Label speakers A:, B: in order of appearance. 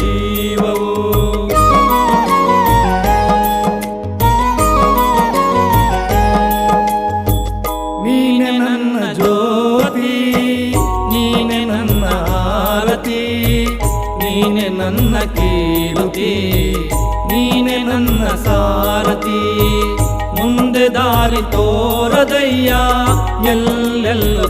A: ಜೀವವು. ನೀನೆ ನನ್ನ ಜ್ಯೋತಿ, ನೀನೆ ನನ್ನ ಆರತಿ, ನೀನೆ ನನ್ನ ಕೀರುತಿ, ನೀನೆ ನನ್ನ ಸಾರತಿ ಮುಂದೆ ದಾರಿ ತೋರದಯ್ಯ, ಎಲ್ಲೆಲ್ಲ